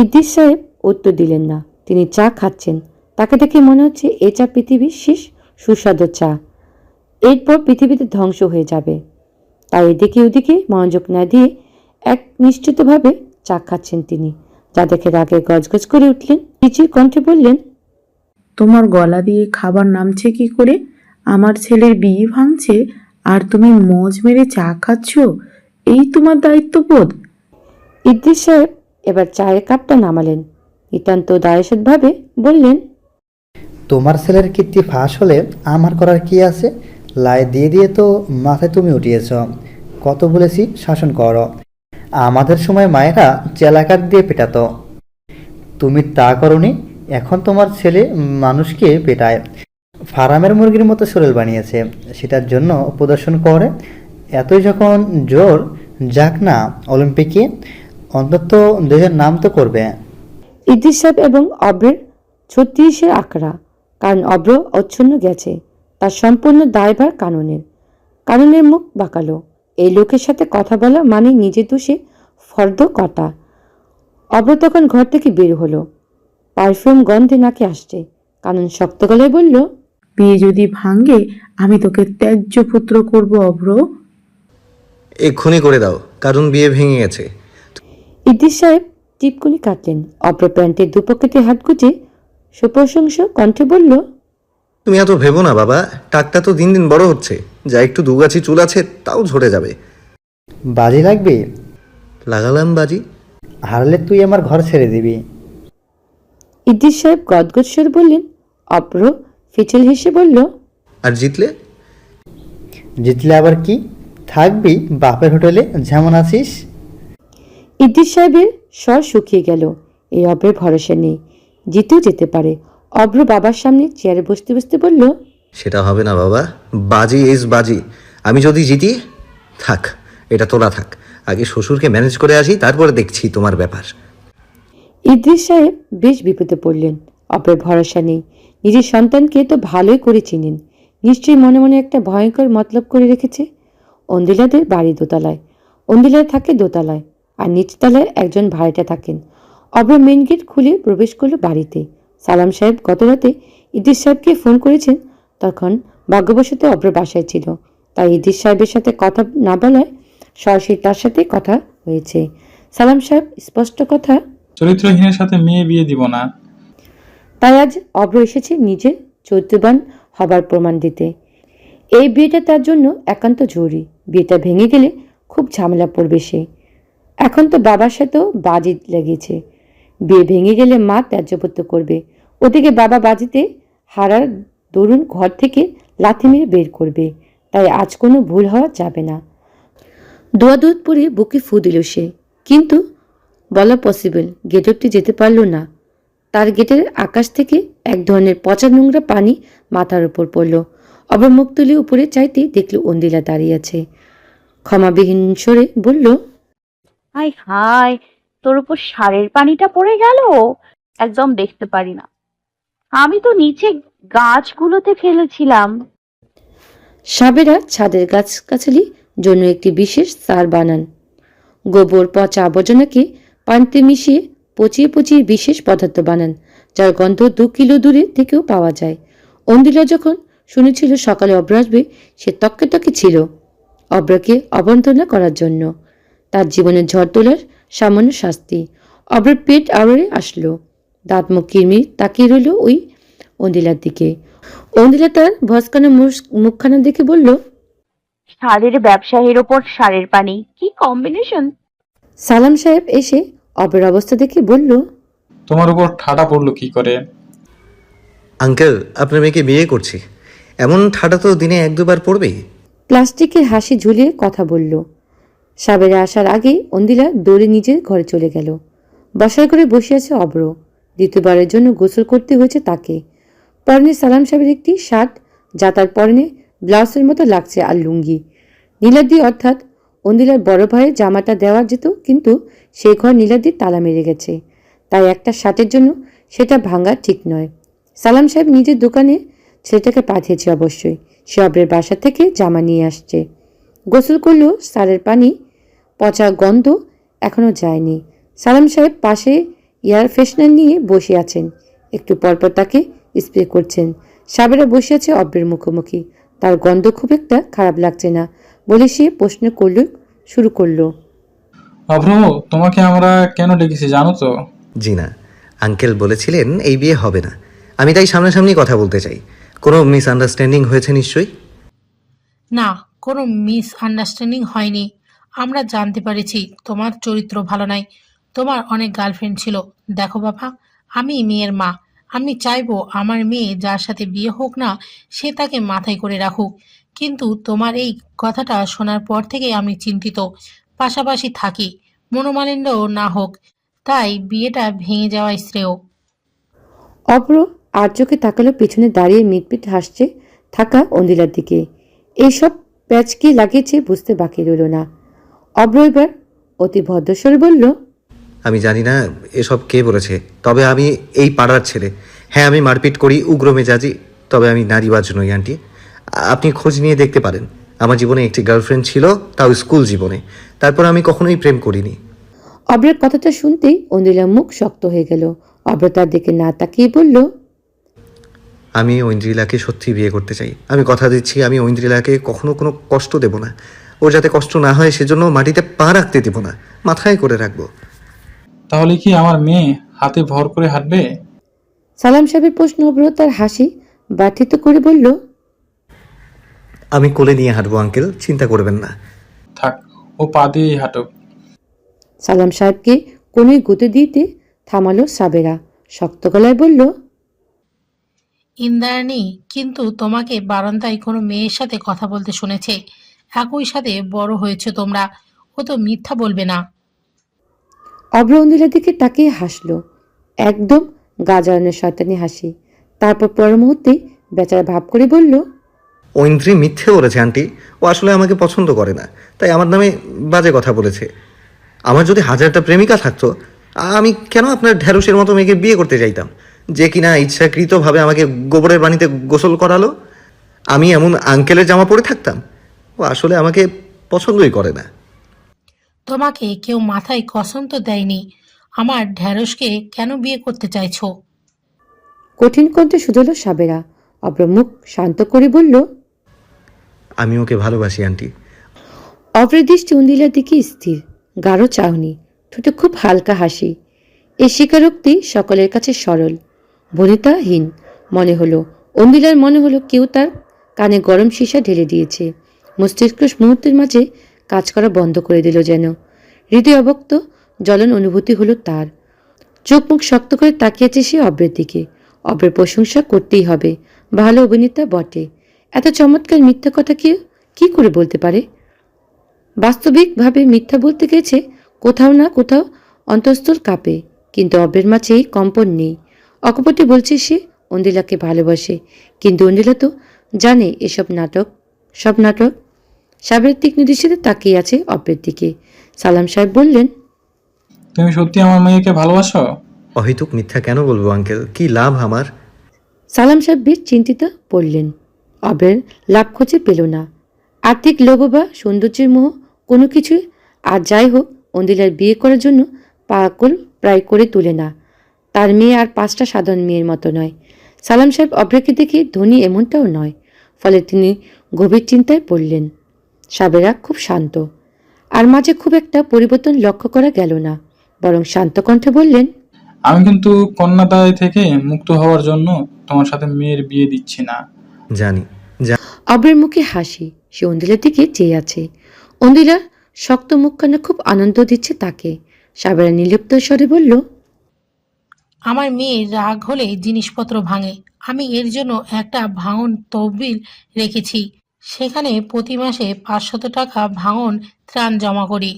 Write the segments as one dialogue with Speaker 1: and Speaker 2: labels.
Speaker 1: ইদ্রিস সাহেব উত্তর দিলেন না। তিনি চা খাচ্ছেন। তাকে দেখে মনে হচ্ছে এ চা পৃথিবীর শেষ সুস্বাদু চা। এরপর পৃথিবীতে ধ্বংস হয়ে যাবে। তাই এদিকে ওদিকে মনোযোগ না দিয়ে এক নিশ্চিতভাবে চা খাচ্ছেন তিনি। যা দেখে রাগে গজগজ করে উঠলেন। নিচের কণ্ঠে বললেন
Speaker 2: তোমার গলা দিয়ে খাবার নামছে কি করে? আমার ছেলের বিয়ে ভাঙছে আর তুমি মজ মেরে চা খাচ্ছ? এই তোমার দায়িত্ববোধ?
Speaker 1: ইদ্রিস সাহেব এবার চায়ের কাপটা নামালেন। নিতান্ত দায়সভাবে বললেন,
Speaker 3: তোমার ছেলের কীর্তি ফাঁস হলে আমার করার কি আছে? লাই দিয়ে দিয়ে তো মাথায় তুমি উঠিয়েছ। কত বলেছি, শাসন করো। আমাদের সময় মায়েরা চেলাকার দিয়ে পেটাতো। তুমি তা করনি, এখন তোমার ছেলে মানুষকে পেটায়। ফার্মের মুরগির মতো শরীর বানিয়েছে, সেটার জন্য প্রদর্শন করে। এতই যখন জোর, যাক না, অলিম্পিকে অন্তত দেশের নাম তো করবে।
Speaker 1: ইদ্রিস সাহেব এবং অব্রের ছত্রিশের আঁকড়া কারণ অব্র অচ্ছন্ন গেছে তার সম্পূর্ণ দায়ভার কাননের। কাননের মুখ বাঁকালো। এই লোকের সাথে কথা বলা মানে নিজের দোষে ফর্দ কটা। অব্র তখন ঘর থেকে বের হলো। পারফিউম গন্ধে নাকে আসছে। কানন শক্ত গলায় বলল
Speaker 2: বিয়ে যদি ভাঙে আমি তোকে ত্যায্য পুত্র করব অভ্র
Speaker 4: এক্ষুনি করে দাও কারণ বিয়ে ভেঙে গেছে।
Speaker 1: ইদ্রিস সাহেব টিপকুনি কাটলেন। অব্র প্যান্টের দুপকেটে হাত গুজে সুপ্রশংস কণ্ঠে বলল
Speaker 4: তুমি এত ভেবো না বাবা টাকটা তো দিন দিন বড় হচ্ছে। যা একটু দুগাছি চুল আছে তাও ঝরে যাবে।
Speaker 3: বাজি লাগবে?
Speaker 4: লাগালাম বাজি।
Speaker 3: হারলে তুই আমার ঘর ছেড়ে দিবি।
Speaker 1: ইদ্রিস সাহেব গদগদ স্বরে বললেন অব্র ফিচেল হেসে বলল
Speaker 4: আর জিতলে?
Speaker 3: জিতলে আবার কি? থাকবি বাপের হোটেলে যেমন আছিস।
Speaker 1: ইদ্রিস সাহেবের স্বর শুকিয়ে গেল। এই অব্রের ভরসা নেই। জিতেও যেতে পারে। অব্র বাবার সামনে চেয়ারে বসতে বসতে বলল
Speaker 4: সেটা হবে না বাবা। বাজি ইজ বাজি। আমি যদি জিতি থাক এটা তোলা থাক। আগে শ্বশুরকে ম্যানেজ করে আসি তারপরে দেখছি তোমার ব্যাপার।
Speaker 1: ইদ্রিস সাহেব বেশ বিপদে পড়লেন। অব্রের ভরসা নেই। নিজের সন্তানকে তো ভালোই করে চিনেন। নিশ্চয়ই মনে মনে একটা ভয়ঙ্কর মতলব করে রেখেছে। অন্দিলাদের বাড়ি দোতলায়। অন্দিলা থাকে দোতলায়। আর নিচতলায় একজন ভাড়াটা থাকেন। অব্র মেন গেট খুলে প্রবেশ করল বাড়িতে। সালাম সাহেব গত রাতে ইদ্রিস সাহেবকে ফোন করেছেন। তখন ভাগ্যবশত অব্র বাসায় ছিল। তাই ইদ্রিস সাহেবের সাথে কথা না বলায় সরাসরি তার সাথে কথা হয়েছে। সালাম সাহেব স্পষ্ট কথা?
Speaker 5: চরিত্রহীনের সাথে মেয়ে বিয়ে দিব না।
Speaker 1: তাই আজ অব্র এসেছে নিজের চরিত্রবান হবার প্রমাণ দিতে। এই বিয়েটা তার জন্য একান্ত জরুরি। বিয়েটা ভেঙে গেলে খুব ঝামেলা পড়বে সে। এখন তো বাবার সাথেও বাজি লেগেছে। বিয়ে ভেঙে গেলে মা ত্যায্যপত্য করবে। ওদিকে বাবা বাজিতে হারার দরুন ঘর থেকে লাথি মেরে বের করবে। তাই আজ কোনো ভুল হওয়া যাবে না। দোয়া দুধ পরে বুকে ফু দিল সে। কিন্তু বলা পসিবল গেট অব্দি যেতে পারল না। তার গেটের আকাশ থেকে এক ধরনের পচা নোংরা পানি মাথার উপর পড়ল। অবর মুখ তুলে উপরে চাইতে দেখল অন্দিলা দাঁড়িয়ে আছে। ক্ষমাবিহীন স্বরে বলল
Speaker 6: হাই হাই তোর উপর সারের পানিটা পড়ে গেল? একদম দেখতে পারি না। আমি তো নিচে গাছগুলোতে ফেলেছিলাম।
Speaker 1: সাবেরা ছাদের গাছগাছালি জন্য একটি বিশেষ সার বানান। গোবর, পচা আবর্জনাকে পানিতে মিশিয়ে পচিয়ে পচিয়ে বিশেষ পদার্থ বানান, যার গন্ধ দু কিলো দূরে থেকেও পাওয়া যায়। অন্দিলা যখন শুনেছিল সকালে অব্র আসবে সে তককে তকে ছিল অব্রকে অবন্তনা করার জন্য। তার জীবনের ঝড় তোলার সামান্য শাস্তি। অব্রের পেট আড়ে আসলো। দাঁত মুখ কিরমির তাকিয়ে রইল ওই অন্দিলার দিকে। অন্দিলা তার ভস্কানো মুস- মুখখানা দেখে বলল
Speaker 6: সারের ব্যবসায়ীর ওপর সারের পানি কি কম্বিনেশন
Speaker 1: সালাম সাহেব এসে অবের অবস্থা দেখে বলল
Speaker 5: তোমার উপর ঠাডা পড়ল কি করে?
Speaker 4: আঙ্কেল আপনার মেয়েকে বিয়ে করছি। এমন ঠাডা তো দিনে এক দুবার পড়বেই।
Speaker 1: প্লাস্টিকের হাসি ঝুলিয়ে কথা বলল। সাবেরে আসার আগে অন্দিলা দৌড়ে নিজের ঘরে চলে গেল। বসার করে বসে আছে অব্র দ্বিতীয়বারের জন্য গোসল করতে হয়েছে তাকে। পরনে সালাম সাহেবের একটি শার্ট যা তার পরনে ব্লাউজের মতো লাগছে আর লুঙ্গি। নীলাদ্রি অর্থাৎ অন্দিলার বড় ভাইয়ের জামাটা দেওয়া যেত, কিন্তু সেই ঘর নীলাদ্রি তালা মেরে গেছে। তাই একটা শার্টের জন্য সেটা ভাঙা ঠিক নয়। সালাম সাহেব নিজের দোকানে ছেলেটাকে পাঠিয়েছে অবশ্যই। সে অব্রের বাসা থেকে জামা নিয়ে আসছে। গোসল করলেও সারের পানি পচা গন্ধ এখনও যায়নি। সালাম সাহেব পাশে এয়ার ফ্রেশনার নিয়ে বসে আছেন। একটু পরপর তাকে স্প্রে করছেন। সাবেরা বসে আছে অব্রের মুখোমুখি। তার গন্ধ খুব একটা খারাপ লাগছে না। বলে সে প্রশ্ন করল শুরু করল।
Speaker 5: অভ্র তোমাকে আমরা কেন ডেকেছি জানো তো?
Speaker 4: জি না। আঙ্কেল বলেছিলেন এই বিয়ে হবে না। আমি তাই সামনাসামনি কথা বলতে চাই। কোনো মিসআন্ডারস্ট্যান্ডিং হয়েছে নিশ্চয়ই?
Speaker 7: না কোনো মিস আন্ডারস্ট্যান্ডিং হয়নি। আমরা জানতে পেরেছি তোমার চরিত্র ভালো নাই। তোমার অনেক গার্লফ্রেন্ড ছিল। দেখো বাবা, আমি মেয়ের মা। আমি চাইব আমার মেয়ে যার সাথে বিয়ে হোক না, সে তাকে মাথায় করে রাখুক। কিন্তু তোমার এই কথাটা শোনার পর থেকে আমি চিন্তিত। পাশাপাশি থাকি। মনোমালিন্য না হোক, তাই বিয়েটা ভেঙে যাওয়াই শ্রেয়।
Speaker 1: অভ্র আর চোখে তাকালো পিছনে দাঁড়িয়ে মিটমিট হাসছে থাকা অন্দিলার দিকে। এইসব প্যাচ কি লাগিয়েছে বুঝতে বাকি রইল না। অভ্র এবার অতি ভদ্রস্বরে বলল
Speaker 4: আমি জানি না এসব কে বলেছে তবে আমি এই পাড়ার ছেলে। হ্যাঁ আমি মারপিট করি উগ্র মেজাজি তবে আমি নারীবাজ নই আন্টি। আপনি খোঁজ নিয়ে দেখতে পারেন। আমার জীবনে একটি গার্লফ্রেন্ড ছিল তাও স্কুল জীবনে। তারপর আমি কখনোই প্রেম করিনি।
Speaker 1: অভ্রের কথাটা শুনতেই অন্দিলার মুখ শক্ত হয়ে গেল। অভ্র তার দিকে না তাকিয়ে বলল
Speaker 4: আমি ঐন্দ্রিলাকে সত্যি বিয়ে করতে চাই। আমি কথা দিচ্ছি আমি ঐন্দ্রিলাকে কখনো কোনো কষ্ট দেব না। ওর যাতে কষ্ট না হয় সেজন্য মাটিতে পা রাখতে দিব না। মাথায় করে রাখব।
Speaker 5: তাহলে কি আমার মেয়ে হাতে ভর করে হাঁটবে?
Speaker 1: সালাম সাহেবের প্রশ্ন অভ্র তার হাসি ব্যথিত করে বলল
Speaker 4: আমি কোলে নিয়ে হাঁটবো আঙ্কেল চিন্তা করবেন না।
Speaker 5: থাক ও পা দিয়েই হাঁটুক।
Speaker 1: সালাম সাহেবকে কোনোই গতি দিতে থামালো সাবেরা। শক্ত গলায় বলল
Speaker 7: ইন্দ্রাণী কিন্তু তোমাকে বারান্দায় কোনো মেয়ের সাথে কথা বলতে শুনেছে। একই সাথে বড় হয়েছে তোমরা। ও তো মিথ্যা বলবে না।
Speaker 1: অভ্র দিকে তাকিয়ে হাসলো। একদম গাজারনের শয়তানি হাসি। তারপর পর মুহূর্তেই বেচারা ভাব করে বলল
Speaker 4: ঐন্দ্রি মিথ্যে বলেছে আন্টি। ও আসলে আমাকে পছন্দ করে না তাই আমার নামে বাজে কথা বলেছে। আমার যদি হাজারটা প্রেমিকা থাকতো আমি কেন আপনার ঢেঁড়সের মতো মেয়েকে বিয়ে করতে চাইতাম যে কিনা ইচ্ছাকৃতভাবে আমাকে গোবরের পানিতে গোসল করালো? আমি এমন আঙ্কেলের জামা পরে থাকতাম? ও আসলে আমাকে পছন্দই করে না।
Speaker 7: তোমাকে কেউ মাথায় কসম তো দেয়নি আমার ঢ্যাঁড়সকে কেন বিয়ে করতে চাইছো?
Speaker 1: কঠিন কণ্ঠে শুধলো সাবেরা। অভ্র মুখ শান্ত করে বলল
Speaker 4: আমি ওকে ভালোবাসি আন্টি।
Speaker 1: অভ্রের দৃষ্টি অন্দিলার দিকে স্থির গাঢ় চাহনি ঠোঁটে খুব হালকা হাসি। এই স্বীকারোক্তি সকলের কাছে সরল বনিতাহীন। মনে হলো অন্দিলার মনে হলো কেউ তার কানে গরম সীসা ঢেলে দিয়েছে। মস্তিষ্ক মুহূর্তের মাঝে কাজ করা বন্ধ করে দিল যেন। হৃদয় অবক্ত, জ্বলন অনুভূতি হলো তার। চোখ মুখ শক্ত করে তাকিয়েছে সে অব্রের দিকে। অব্রের প্রশংসা করতেই হবে। ভালো অভিনেতা বটে। এত চমৎকার মিথ্যা কথা কি কি করে বলতে পারে? বাস্তবিকভাবে মিথ্যা বলতে গেছে কোথাও না কোথাও অন্তঃস্থল কাঁপে, কিন্তু অব্রের মাঝে এই কম্পন নেই। অকপটে বলছে সে অন্দিলাকে ভালোবাসে, কিন্তু অন্দিলা তো জানে এসব নাটক, সব নাটক সাবের তীক্ষ্ণ দৃষ্টিতে তাকিয়ে আছে অব্রের দিকে। সালাম সাহেব বললেন
Speaker 5: তুমি সত্যি আমার মেয়েকে ভালোবাসো?
Speaker 4: অহেতুক মিথ্যা কেন বলব আঙ্কেল? কি লাভ আমার?
Speaker 1: সালাম সাহেব বেশ চিন্তিত পড়লেন। অবের লাভ খুঁজে পেল না। আর্থিক লোভ বা সৌন্দর্যের মোহ কোনো কিছুই আর যাই হোক অন্দিলার বিয়ে করার জন্য পাগল প্রায় করে তোলে না। তার মেয়ে আর পাঁচটা সাধারণ মেয়ের মতো নয়। সালাম সাহেব অব্রেকে দেখে ধনী এমনটাও নয় ফলে তিনি গভীর চিন্তায় পড়লেন। সাবেরা খুব শান্ত। আর মাঝে খুব একটা পরিবর্তন লক্ষ্য করা গেল না বরং শান্ত কণ্ঠে বললেন
Speaker 5: আমি কিন্তু কন্যাদায় থেকে মুক্ত হওয়ার জন্য তোমার সাথে মেয়ের বিয়ে দিচ্ছি না।
Speaker 4: জানি
Speaker 1: অব্রের মুখে হাসি সে অন্দিলার দিকে চেয়ে আছে। অন্দিলা শক্ত মুখখানা খুব আনন্দ দিচ্ছে তাকে। সাবেরা নির্লিপ্ত স্বরে বলল
Speaker 7: আমার মেয়ে রাগ হলে জিনিসপত্র ভাঙে। আমি এর জন্য একটা ভাঙন তহবিল রেখেছি। সেখানে প্রতি মাসে পাঁচশত টাকা ভাঙন ত্রাণ জমা করি।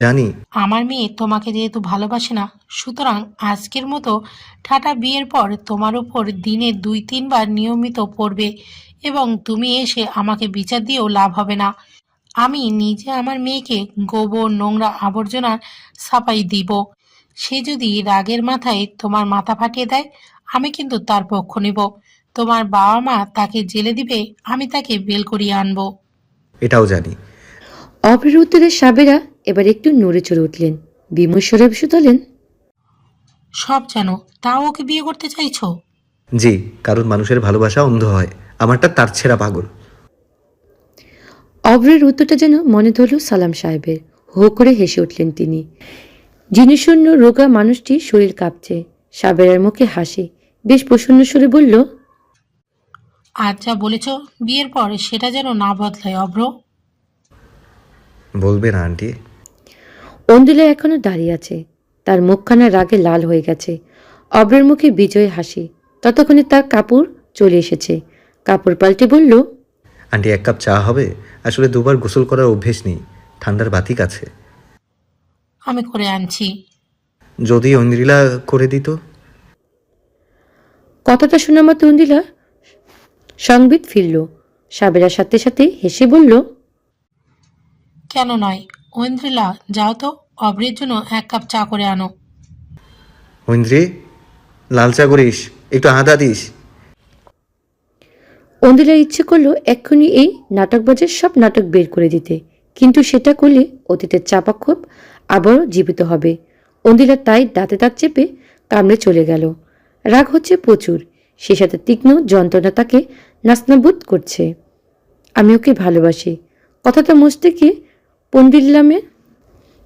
Speaker 4: জানি।
Speaker 7: আমার মেয়ে তোমাকে যেহেতু ভালোবাসে না সুতরাং আজকের মতো ঠাটা বিয়ের পর তোমার উপর দিনে দুই তিনবার নিয়মিত পড়বে এবং তুমি এসে আমাকে বিচার দিয়েও লাভ হবে না। আমি নিজে আমার মেয়েকে গোবর নোংরা আবর্জনা সাপাই দিব। সে যদি রাগের মাথায় তোমার মাথা ফাটিয়ে দেয় আমি কিন্তু তার পক্ষ নেব। তোমার বাবা মা তাকে জেলে দিবে আমি তাকে বেল করিয়ে আনব।
Speaker 4: এটাও জানি।
Speaker 1: অভ্রের উত্তরে সাবেরা এবার একটু নড়ে চড়ে উঠলেন। বিমর্ষরে শুধলেন
Speaker 7: সব জানো তাও ওকে বিয়ে করতে চাইছো?
Speaker 4: জি কারণ মানুষের ভালোবাসা অন্ধ হয়। আমারটা তার ছেঁড়া পাগল।
Speaker 1: অভ্রের উত্তরটা যেন মনে ধরল সালাম সাহেবের। হো করে হেসে উঠলেন তিনি। জিনিশূন্য রোগা মানুষটি শরীর কাঁপছে। সাবেরার মুখে হাসি। বেশ প্রসন্ন সুরে বলল
Speaker 7: আর যা বলেছ বিয়ের পর সেটা যেন না বদলায় অভ্র।
Speaker 4: বলবে না আন্টি।
Speaker 1: অন্দিলা এখনও দাঁড়িয়ে আছে। তার মুখখানা রাগে লাল হয়ে গেছে। অব্রের মুখে বিজয় হাসি। ততক্ষণে তার কাপড় চলে এসেছে। কাপড় পাল্টে বলল
Speaker 4: আন্টি এক কাপ চা হবে? আসলে দুবার গোসল করার অভ্যেস নেই। ঠান্ডার বাতিক আছে।
Speaker 7: আমি করে আনছি।
Speaker 4: যদি ঐন্দ্রিলা করে দিত।
Speaker 1: কথাটা শোনা মাত্র অন্দিলা সংবিত ফিরল। সাবেরার সাথে সাথে হেসে বলল
Speaker 7: কেন নয়? ঐন্দ্রিলা যাও তো অভ্রের জন্য এক কাপ চা করে আনো।
Speaker 4: ঐন্দ্রি লাল চা করিস একটু আদা দিস।
Speaker 1: অন্দিলা ইচ্ছে করল এক্ষুনি এই নাটকবাজের সব নাটক বের করে দিতে কিন্তু সেটা করলে অতীতের চাপাক্ষোভ আবারও জীবিত হবে। অন্দিলা তাই দাঁতে দাঁত চেপে কামড়ে চলে গেল। রাগ হচ্ছে প্রচুর। সে সাথে তীক্ষ্ণ যন্ত্রণা তাকে নাস্তাবোধ করছে। আমি ওকে ভালোবাসি। কথাটা মস্তিকে পন্ডিল্লামের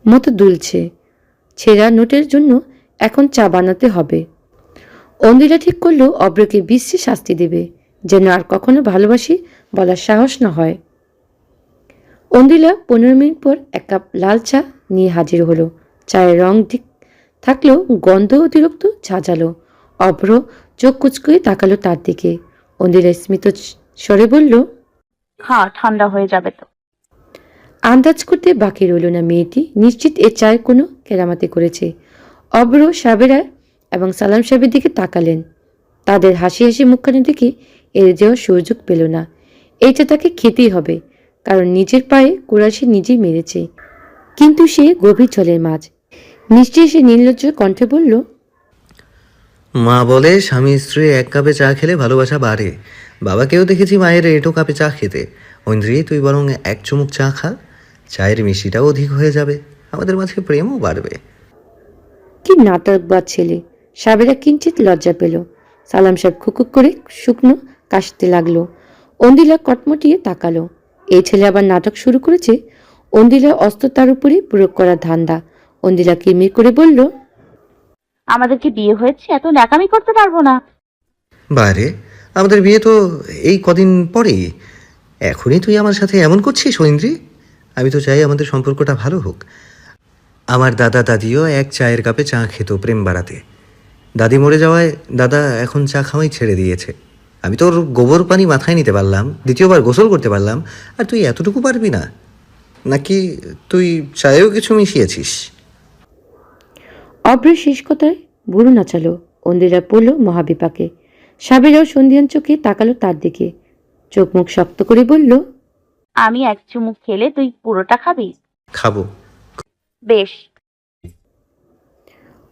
Speaker 1: মতো দুলছে। ছেঁড়া নোটের জন্য এখন চা বানাতে হবে। অন্দিরা ঠিক করল অব্রকে বিশ্বে শাস্তি দেবে, যেন আর কখনো ভালোবাসি বলার সাহস না হয়। অন্দিলা পনেরো মিনিট পর এক কাপ লাল চা নিয়ে হাজির হলো। চায়ের রং ঠিক থাকলেও গন্ধ অতিরিক্ত ঝাঁঝালো। অভ্র চোখ কুচকুয়ে তাকালো তার দিকে। অন্দিলা স্মিত স্বরে বলল
Speaker 6: হ্যাঁ ঠান্ডা হয়ে যাবে তো।
Speaker 1: আন্দাজ করতে বাকি রইল না মেয়েটি। নিশ্চিত এ চায় কোনো কেরামাতি করেছে। অব্র সাবেরা এবং সালাম সাহেবের দিকে তাকালেন। তাদের হাসি হাসি মুখখানি দেখে এড়ে যাওয়ার সুযোগ পেল না। এইটা তাকে খেতেই হবে কারণ নিজের পায়ে কোরাসে নিজেই মেরেছে। কিন্তু সে গভীর জলের মাছ নিশ্চয়ই সে নির্লজ্জ কণ্ঠে বলল
Speaker 4: মা বলে, স্বামী স্ত্রী এক কাপে চা খেলে ভালোবাসা বাড়ে। বাবাকেও দেখেছি মায়ের এটো কাপে চা খেতে। ঐন্দ্রি, তুই বরং এক চুমুক চা খা। চায়ের মিষ্টিটাও অধিক হয়ে যাবে। আমাদের মাঝে প্রেমও বাড়বে।
Speaker 1: কি নাটক বা ছেলে। সাবেরা কিঞ্চিত লজ্জা পেল। সালাম সাহেব খুকুক করে শুকনো কাশতে লাগল। অন্দিলা কটমটিয়ে তাকালো। এই ছেলে আবার নাটক শুরু করেছে? অন্দিলা অস্ত্র তার উপরে প্রয়োগ করার ধান্দা। অন্দিলা কিমির করে বলল
Speaker 6: আমাদের কি বিয়ে হয়েছে, এত ন্যাকামি করতে পারব না।
Speaker 4: বারে, আমাদের বিয়ে তো এই কদিন পরে। এখনই তুই আমার সাথে এমন করছিস, ঐন্দ্রি? আমি তো চাই আমাদের সম্পর্কটা ভালো হোক। আমার দাদা দাদিও এক চায়ের কাপে চা খেত প্রেম বাড়াতে। দাদি মরে যাওয়ায় দাদা এখন চা খাওয়াই ছেড়ে দিয়েছে। আমি তোর গোবর পানি মাথায় নিতে পারলাম, দ্বিতীয়বার গোসল করতে পারলাম, আর তুই এতটুকু পারবি না। নাকি তুই চায়েও কিছু মিশিয়েছিস?
Speaker 1: অব্রের শেষ কথায় বুড়ো নাচালো অন্দিরা পড়ল মহাবিপাকে। সাবেরাও সন্ধিয়ান চোখে তাকালো তার দিকে। চোখ মুখ শক্ত করে বলল
Speaker 6: আমি এক চুমুক খেলে তুই পুরোটা খাবি?
Speaker 4: খাব।
Speaker 6: বেশ।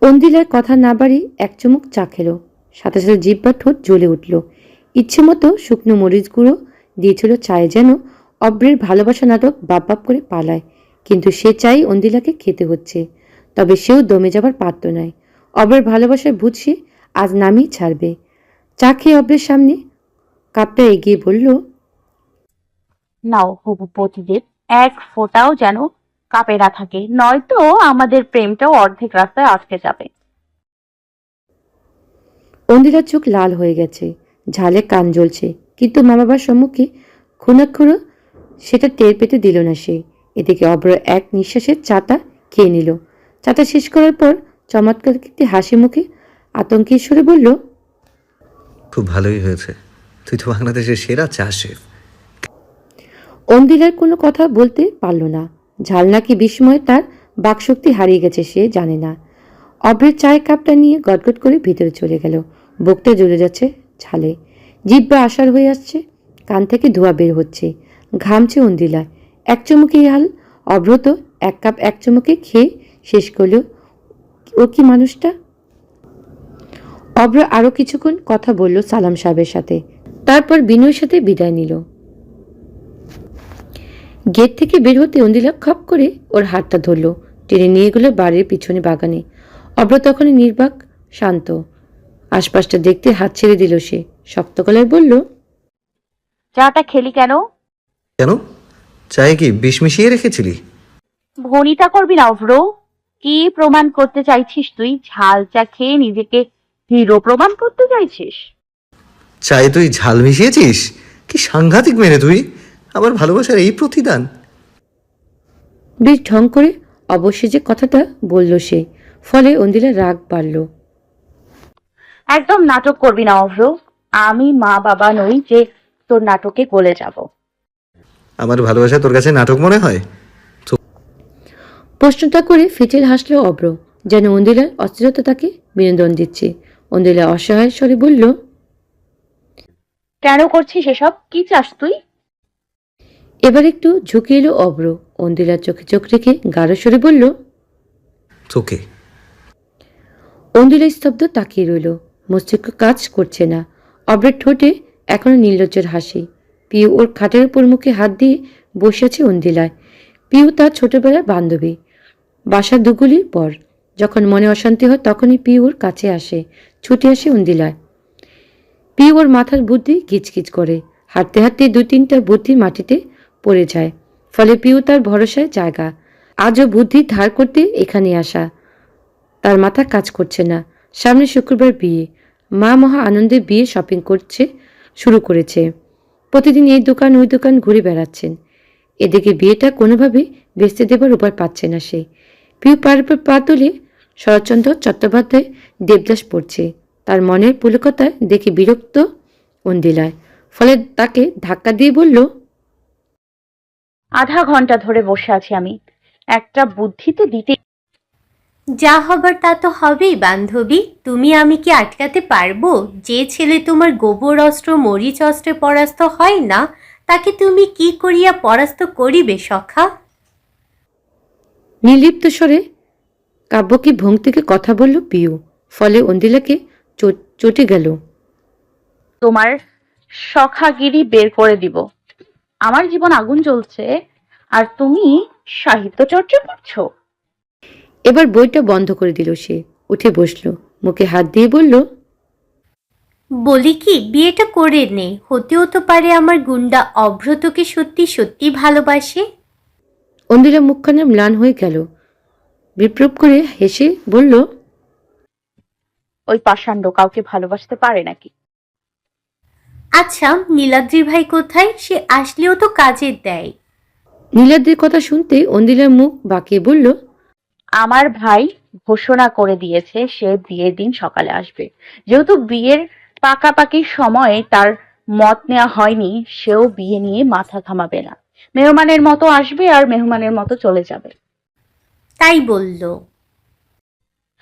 Speaker 1: অন্দিলার কথা না বাড়ি এক চুমুক চা খেলো। সাথে সাথে জিব্বা ঠোঁট জ্বলে উঠল। ইচ্ছে মতো শুকনো মরিচ গুঁড়ো দিয়েছিল চায়ে যেন অব্রের ভালোবাসা নাটক বাপ বাপ করে পালায়। কিন্তু সে চাই অন্দিলাকে খেতে হচ্ছে। তবে সেও দমে যাবার পারত নয়। অব্রের ভালোবাসায় ভূত সে আজ নামই ছাড়বে। চা খেয়ে অব্রের সামনে কাপটা এগিয়ে বলল
Speaker 6: নাও হবু পতিদেব এক ফোঁটাও যেন কাপে না থাকে নয়তো আমাদের প্রেমটাও অর্ধেক রাস্তায় আটকে যাবে।
Speaker 1: অন্দিরার চোখ লাল হয়ে গেছে ঝালে কান জ্বলছে কিন্তু মা বাবার সম্মুখে খুনাক্ষুরো সেটা টের পেতে দিল না সে। এদিকে অব্র এক নিঃশ্বাসের চাটা খেয়ে নিল। চাটা শেষ করার পর চমৎকার একটি হাসি মুখে আতঙ্কে সুরে বলল
Speaker 4: খুব ভালোই হয়েছে। তুই তো বাংলাদেশের সেরা চা শেফ।
Speaker 1: অন্দিরার কোনো কথা বলতে পারল না। ঝাল নাকি বিস্ময়ে তার বাকশক্তি হারিয়ে গেছে সে জানে না। অব্রের চায়ের কাপটা নিয়ে গটগট করে ভিতরে চলে গেল। বুকটা জ্বলে যাচ্ছে ঝালে। জিব্বা আসার হয়ে আসছে। কান থেকে ধোঁয়া বের হচ্ছে। ঘামছে অন্দিলা এক চুমুকে হাল। অব্রত এক কাপ এক চুমুকে খেয়ে শেষ করল ও কি মানুষটা? অব্র আরও কিছুক্ষণ কথা বলল সালাম সাহেবের সাথে। তারপর বিনয়ের সাথে বিদায় নিল। গেট থেকে বের হতে অন্দিলা খপ করে ওর হাতটা ধরলো টেনে নিয়ে গেলো বাড়ির পিছনে বাগানে। অব্র তখনই নির্বাক শান্ত। আশপাশটা দেখতে হাত ছেড়ে দিল সে। শক্ত গলায় বলল
Speaker 6: চাটা খেলি কেন?
Speaker 4: কেন? চায়ে কি বিষ মিশিয়ে রেখেছিলি?
Speaker 6: ভনিতা করবি না অভ্র। কি প্রমাণ করতে চাইছিস তুই? ঝাল চা খেয়ে নিজেকে হিরো প্রমাণ করতে চাইছিস?
Speaker 4: চায়ে তুই ঝাল মিশিয়েছিস? কি সাংঘাতিক মেরে তুই। আমার ভালোবাসার এই প্রতিদান।
Speaker 1: বেশ ঢং করে অবশ্যই যে কথাটা বলল সে। ফলে অন্দিলার রাগ বাড়ল।
Speaker 6: একদম নাটক করবি না অভ্র। আমি মা বাবা নই যে তোর নাটকে গলে যাব।
Speaker 4: আমার ভালোবাসা তোর কাছে নাটক মনে হয়?
Speaker 1: প্রশ্নটা করে ফিচেল হাসল অব্র যেন অন্দিলার অস্থিরতা তাকে বিনোদন দিচ্ছে। অন্দিলা অসহায় স্বরে বলল
Speaker 6: কেন করছিস এসব? কি চাস তুই?
Speaker 1: এবার একটু ঝুঁকে এলো অব্র। অন্দিলার চোখে চোখ রেখে গাঢ় স্বরে বলল
Speaker 4: তোকে।
Speaker 1: অন্দিলা স্তব্ধ তাকিয়ে রইল। মস্তিষ্ক কাজ করছে না। অব্রের ঠোঁটে এখনও নির্লজ্জের হাসি। পিউ ওর খাটের উপর মুখে হাত দিয়ে বসে আছে অন্দিলায় পিউ তার ছোটবেলার বান্ধবী। বাসা দুগুলির পর, যখন মনে অশান্তি হয়, তখনই পিউ ওর কাছে আসে, ছুটে আসে উন্দিলায়। পিউ ওর মাথার বুদ্ধি গিচগিচ করে, হাঁটতে হাঁটতে দু তিনটা বুদ্ধি মাটিতে পড়ে যায়, ফলে পিউ তার ভরসায় জায়গা। আজও বুদ্ধি ধার করতে এখানে আসা, তার মাথা কাজ করছে না। সামনে শুক্রবার বিয়ে, মা মহা আনন্দে বিয়ে শপিং করছে, শুরু করেছে। প্রতিদিন এই দোকান ওই দোকান ঘুরে বেড়াচ্ছেন। এদিকে বিয়েটা কোনোভাবে বেচতে দেবার উপায় পাচ্ছে না সে। পিউ পা তুলে শরৎচন্দ্র চট্টোপাধ্যায় দেবদাস পড়ছে। তার মনের পুলকতায় দেখে বিরক্ত অন্দিলায়। ফলে তাকে ধাক্কা দিয়ে বলল
Speaker 6: আধা ঘণ্টা ধরে বসে আছি আমি। একটা বুদ্ধি তো দিতে।
Speaker 8: যা হবার তা তো হবেই বান্ধবী। তুমি আমি কি আটকাতে পারব? যে ছেলে তোমার গোবর অস্ত্র মরিচ অস্ত্রে পরাস্ত হয় না তাকে তুমি কি করিয়া পরাস্ত করিবে সখা?
Speaker 1: নির্লিপ্ত স্বরে কাব্যকে ভঙ্ক্তিকে কথা বলল পিউ ফলে অন্দিলাকে চটে গেল।
Speaker 6: তোমার সখাগিরি বের করে দিব। আমার জীবন আগুন জ্বলছে আর তুমি সাহিত্য চর্চা করছ।
Speaker 1: এবার বইটা বন্ধ করে দিল সে উঠে বসল মুখে হাত দিয়ে বলল
Speaker 8: বলি কি বিয়েটা করে নে হতেও তো পারে আমার গুন্ডা অভ্রতকে সত্যি সত্যি ভালোবাসে।
Speaker 1: অন্দিলা মুখখানা ম্লান হয়ে গেল। বিপ্রুপ করে হেসে বলল
Speaker 6: ওই পাষাণ্ড কাউকে ভালোবাসতে পারে নাকি?
Speaker 8: আচ্ছা নীলাদ্রি ভাই কোথায়? সে আসলেও তো কাজে দেয়।
Speaker 1: নীলাদ্রির কথা শুনতে অন্দিলার মুখ বাঁকিয়ে বলল
Speaker 6: আমার ভাই ঘোষণা করে দিয়েছে সে বিয়ের দিন সকালে আসবে। যেহেতু বিয়ের পাকাপাকি সময়ে তার মত নেওয়া হয়নি সেও বিয়ে নিয়ে মাথা ঘামাবে না। মেহমানের মতো আসবে আর মেহমানের মতো চলে যাবে।
Speaker 8: তাই বলল।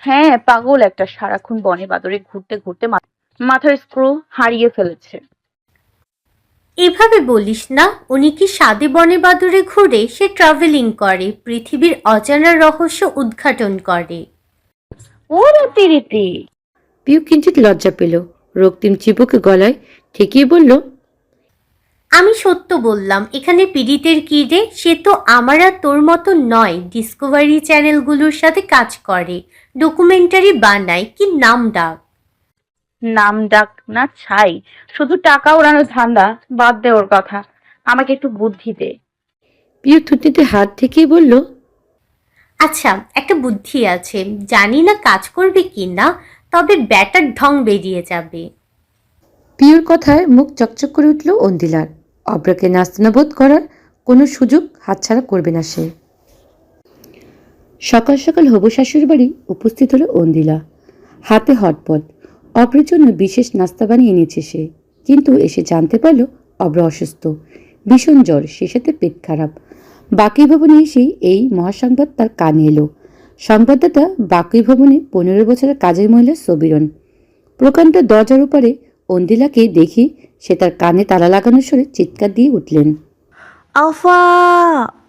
Speaker 6: হ্যাঁ পাগল একটা সারাক্ষণ বনে বাদরে ঘুরতে ঘুরতে মাথার স্ক্রু হারিয়ে ফেলেছে।
Speaker 8: এভাবে বলিস না উনি কি সাদে বনে বাদুরে ঘুরে সে ট্রাভেলিং করে পৃথিবীর অজানা রহস্য উদ্ঘাটন করে।
Speaker 6: ও রীতি রীতি।
Speaker 1: পিউ কিঞ্চিত লজ্জা পেল। রক্তিম চিবুকে গলায় ঠেকিয়ে বলল
Speaker 8: আমি সত্য বললাম এখানে পীড়িতের কি রে? সে তো আমার আর তোর মতো নয়। ডিসকভারি চ্যানেলগুলোর সাথে কাজ করে। ডকুমেন্টারি বানায়। কি নাম ডাক?
Speaker 6: নাম ডাক না ছাই। শুধু টাকা ওড়ানোর ধান্দা বাদ দে ওর কথা। আমাকে একটু বুদ্ধি দে।
Speaker 1: পিউ থুতনিতে হাত ঠেকিয়ে বলল
Speaker 8: আচ্ছা একটা বুদ্ধি আছে। জানি না কাজ করবে কি না তবে ব্যাটার ঢং বেরিয়ে যাবে।
Speaker 1: পিউর কথায় মুখ চকচক করে উঠল অন্দিলার। অব্রাকে নাস্তানাবোধ করার কোনো সুযোগ হাতছাড়া করবে না সে। সকাল সকাল হবু শাশুর বাড়ি উপস্থিত হলো অন্দিলা। হাতে হটপট। অব্রের জন্য বিশেষ নাস্তা বানিয়ে এনেছে সে। কিন্তু এসে জানতে পারল অব্র অসুস্থ। ভীষণ জ্বর, সে সাথে পেট খারাপ। বাকি ভবনে এসেই এই মহাসংবাদ তার কানে এলো। সংবাদদাতা বাকি ভবনে পনেরো বছরের কাজের মহিলা সবিরন। প্রকাণ্ড দরজার উপরে অন্দিলাকে দেখে সে তার কানে তালা লাগানোর সরে চিৎকার দিয়ে উঠলেন।
Speaker 9: আফা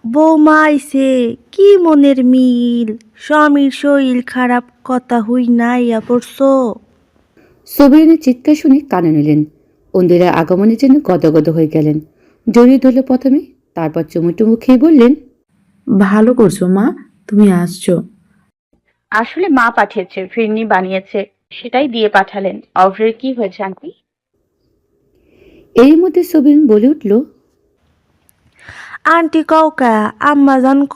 Speaker 9: বৌমা আইছে কি মনের মিল? স্বামীর শরীর খারাপ কথা হই নাইয়া পড়ছো
Speaker 1: সবিরনের চিৎকার শুনে কানে নিলেন। অন্দিরা আগমনের জন্য গদগদ হয়ে গেলেন। জড়িয়ে ধরল প্রথমে তারপর চুমুটুমু খেয়ে বললেন
Speaker 2: ভালো করছ মা তুমি আসছো।
Speaker 6: আসলে মা পাঠিয়েছে ফিরনি বানিয়েছে সেটাই দিয়ে পাঠালেন। অভ্রের কি হয়েছে আন্টি?
Speaker 1: এর মধ্যে সবিন বলে উঠল
Speaker 9: আন্টি কও কা আম্মা জান ক